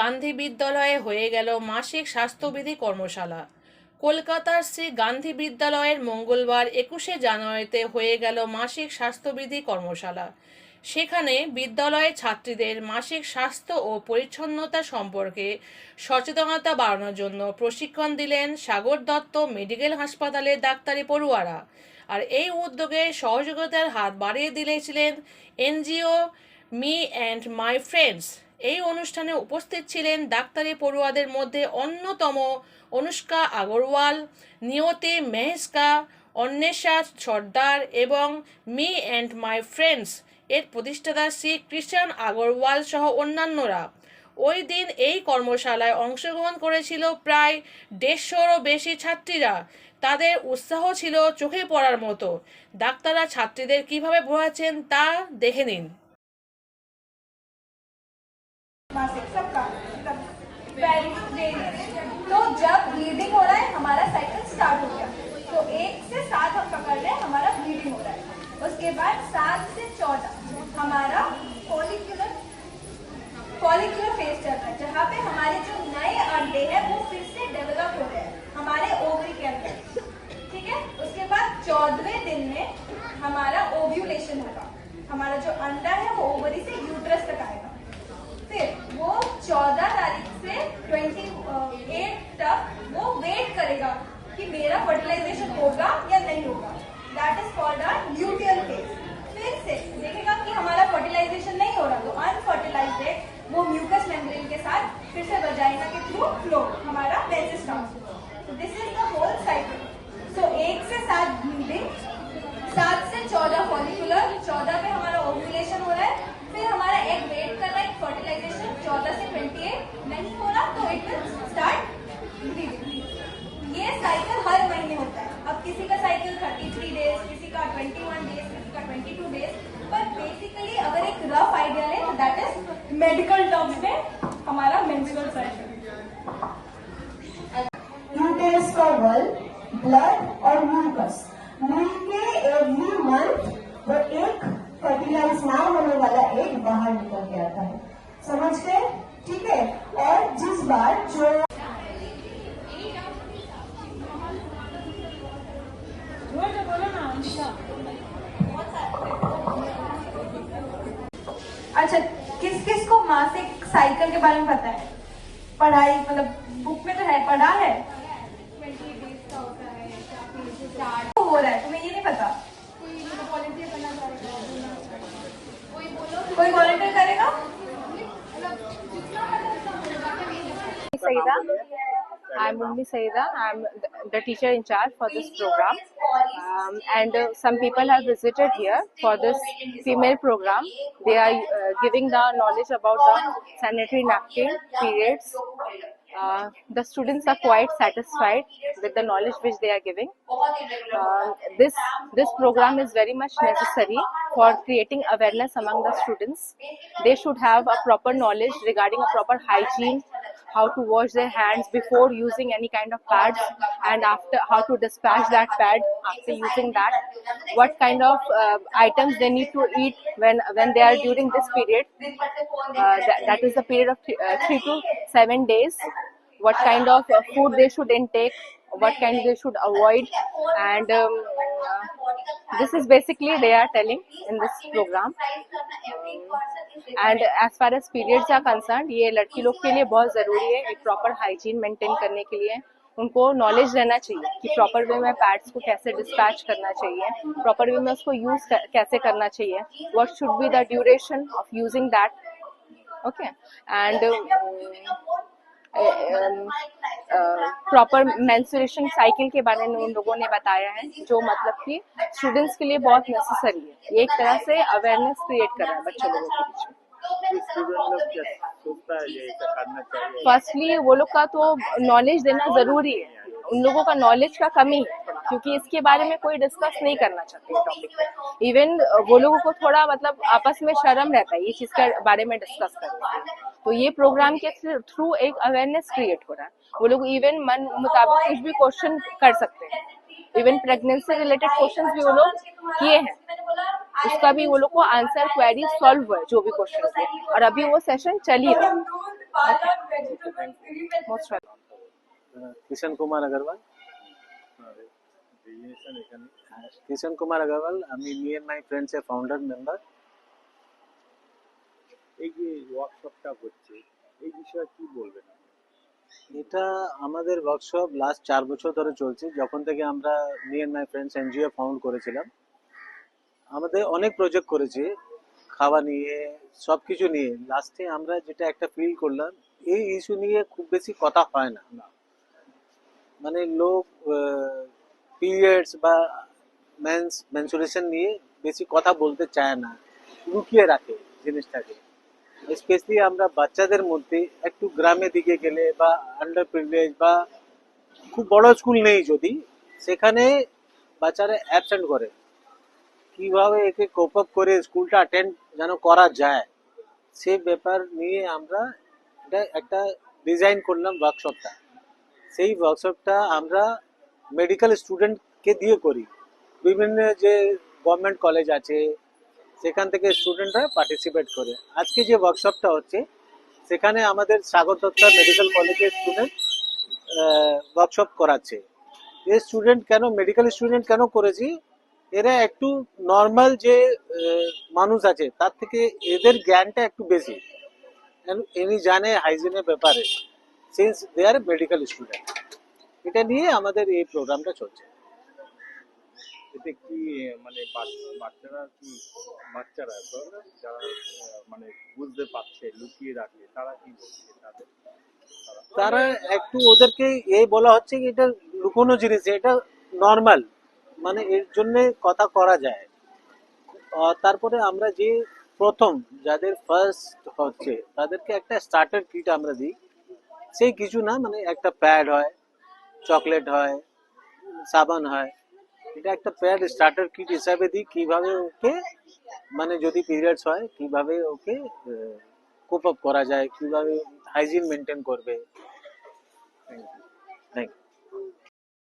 গান্ধী বিদ্যালয়ে হয়ে গেল মাসিক স্বাস্থ্যবিধি কর্মশালা কলকাতার শ্রী গান্ধী বিদ্যালয়ের মঙ্গলবার একুশে জানুয়ারিতে হয়ে গেল মাসিক স্বাস্থ্যবিধি কর্মশালা সেখানে বিদ্যালয়ের ছাত্রীদের মাসিক স্বাস্থ্য ও পরিচ্ছন্নতা সম্পর্কে সচেতনতা বাড়ানোর জন্য প্রশিক্ষণ দিলেন সাগর দত্ত মেডিকেল হাসপাতালের ডাক্তারি পড়ুয়ারা আর এই উদ্যোগে সহযোগিতার হাত বাড়িয়ে দিলেছিলেন NGO me and my friends এই অনুষ্ঠানে উপস্থিত ছিলেন ডাক্তারি পড়ুয়াদের মধ্যে অন্যতম অনুষ্কা আগরওয়াল নিয়তি মেহস্কা অন্বেষা সর্দার এবং মি অ্যান্ড মাই ফ্রেন্ডস এর প্রতিষ্ঠাতা শ্রী ক্রিশ্চান আগরওয়াল সহ অন্যান্যরা ওই দিন এই কর্মশালায় অংশগ্রহণ করেছিল প্রায় দেড়শোরও বেশি ছাত্রীরা তাদের উৎসাহ ছিল চোখে পড়ার মতো ডাক্তাররা ছাত্রীদের কিভাবে বোঝাচ্ছেন তা দেখে নিন मासिक सबका वेरी मतलब तो जब ब्लीडिंग हो रहा है हमारा साइकिल स्टार्ट हो गया तो एक से सात हम पकड़ रहे हैं हमारा ब्लीडिंग हो रहा है उसके बाद सात से चौदह हमारा फॉलिकुलर फॉलिकुलर फेज चल रहा है जहाँ पे हमारे जो नए अंडे हैं वो फिर से डेवलप हो रहे हैं हमारे ओवरी के अंदर ठीक है उसके बाद चौदहवें दिन में हमारा ओव्यूलेशन होगा हमारा जो अंडा है वो ओवरी से यूट्रस तक आएगा चौदह तारीख से ट्वेंटी एट तक वो वेट करेगा कि मेरा फर्टिलाइजेशन होगा या नहीं होगा that is called our neutral phase cycle हर महीने होता है अब किसी का साइकिल थर्टी थ्री डेज किसी का ट्वेंटी वन डेज किसी का ट्वेंटी टू डेज पर बेसिकली अगर एक रफ आइडिया ले तो दैट इज मेडिकल टर्म्स में हमारा मेंस्ट्रुअल साइकिल यूटेस का वल ब्लड और म्यूकस मिलके एवरी मंथ वो एक फर्टिलाइज ना होने वाला एक बाहर निकल के आता है समझ गए अच्छा किस किस को मासिक साइकिल के बारे में पता है पढ़ाई मतलब बुक में तो है पढ़ा है तो हो रहा है तुम्हें ये नहीं पता कोई वॉलंटियर करेगा सही सईदा आई एम सही Saida I am the teacher in charge for this program. Um, and uh, some people have visited here for this female program. They are uh, giving the knowledge about the sanitary napkin periods. Uh, the students are quite satisfied with the knowledge which they are giving. Uh, this this program is very much necessary for creating awareness among the students. They should have a proper knowledge regarding a proper hygiene how to wash their hands before using any kind of pads and after how to dispatch that pad after using that what kind of uh, items they need to eat when when they are during this period uh, that, that is the period of th uh, 3 to 7 days what kind of uh, food they should intake what kind they should avoid and um, uh, this is basically they are telling in this program and as far as periods are concern ये लड़की लोग के लिए बहुत ज़रूरी है एक proper hygiene maintain करने के लिए उनको नॉलेज रहना चाहिए कि प्रॉपर वे में पैड्स को कैसे डिस्पैच करना चाहिए प्रॉपर वे में उसको यूज़ कैसे करना चाहिए what should be the duration of using that okay and proper menstruation cycle के बारे में उन लोगों ने बताया है जो मतलब कि स्टूडेंट्स के लिए बहुत नेसेसरी है ये एक तरह से अवेयरनेस क्रिएट कर रहा है बच्चों लोगों के बीच फर्स्टली वो लोग का तो नॉलेज देना जरूरी है उन लोगों का नॉलेज का कमी है क्योंकि इसके बारे में कोई डिस्कस नहीं करना चाहते टॉपिक इवन वो लोगों को थोड़ा मतलब आपस में शर्म रहता है ये चीज के बारे में डिस्कस करना तो ये प्रोग्राम के थ्रू एक अवेयरनेस क्रिएट हो रहा है वो लोग इवन मन मुताबिक कुछ भी क्वेश्चन कर सकते हैं इवन प्रेगनेंसी रिलेटेड क्वेश्चंस भी वो लोग किए हैं उसका भी वो लोग को आंसर क्वेरी सॉल्व हुआ जो भी क्वेश्चन थे और अभी वो सेशन चल ही रहा Kishan Kumar Agarwal Kishan Kumar Agarwal I me and my friends a founder member এই যে ওয়ার্কশপটা হচ্ছে এই বিষয়ে কি বলবেন এটা আমাদের ওয়ার্কশপ লাস্ট চার বছর ধরে চলছে যখন থেকে আমরা me and my friends NGO found করেছিলাম আমাদের অনেক প্রজেক্ট করেছি খাওয়া নিয়ে সব কিছু নিয়ে লাস্টে আমরা যেটা একটা ফিল করলাম এই ইস্যু নিয়ে খুব বেশি কথা হয় না মানে লোক পিরিয়ডস বা মেন্স মেনসুরেশন নিয়ে বেশি কথা বলতে চায় না লুকিয়ে রাখে জিনিসটাকে স্পেশালি আমরা বাচ্চাদের মধ্যে একটু গ্রামের দিকে গেলে বা আন্ডার প্রিভিলেজ বা খুব বড় স্কুল নেই যদি সেখানে বাচ্চারা অ্যাবসেন্ট করে কিভাবে একে কোপ আপ করে স্কুলটা অ্যাটেন্ড যেন করা যায় সে ব্যাপার নিয়ে আমরা এটা একটা ডিজাইন করলাম ওয়ার্কশপটা সেই ওয়ার্কশপটা আমরা মেডিকেল স্টুডেন্টকে দিয়ে করি বিভিন্ন যে গভর্নমেন্ট কলেজ আছে সেখান থেকে স্টুডেন্টরা পার্টিসিপেট করে আজকে যে ওয়ার্কশপটা হচ্ছে সেখানে আমাদের সাগর দত্তা মেডিকেল কলেজের স্টুডেন্ট ওয়ার্কশপ করাচ্ছে এ স্টুডেন্ট কেন মেডিকেল স্টুডেন্ট কেন করেছি এরা একটু নর্মাল যে মানুষ আছে তার থেকে এদের জ্ঞানটা একটু বেশি এনি জানে হাইজিনের ব্যাপারে since they are medical student এটা নিয়ে আমাদের এই প্রোগ্রামটা চলছে এতে কি মানে বাচ্চারা কি বাচ্চারা যারা মানে বুঝতে পারছে লুকিয়ে রাখে তারা কি বলছে তাদের তারা একটু ওদেরকে এই বলা হচ্ছে কি এটা লুকোনো জিনিস এটা নর্মাল মানে এর জন্য কথা করা যায় তারপরে আমরা যে প্রথম যাদের ফার্স্ট হচ্ছে তাদেরকে একটা স্টার্টার কিট আমরা দিই সেই কিছু না মানে একটা প্যাড হয় চকলেট হয় সাবান হয় এটা একটা পিরিয়ড স্টার্টার কিট হিসাবে দি কিভাবে ওকে মানে যদি পিরিয়ডস হয় কিভাবে ওকে কোপ আপ করা যায় কিভাবে হাইজিন মেইনটেইন করবে थैंक यू थैंक यू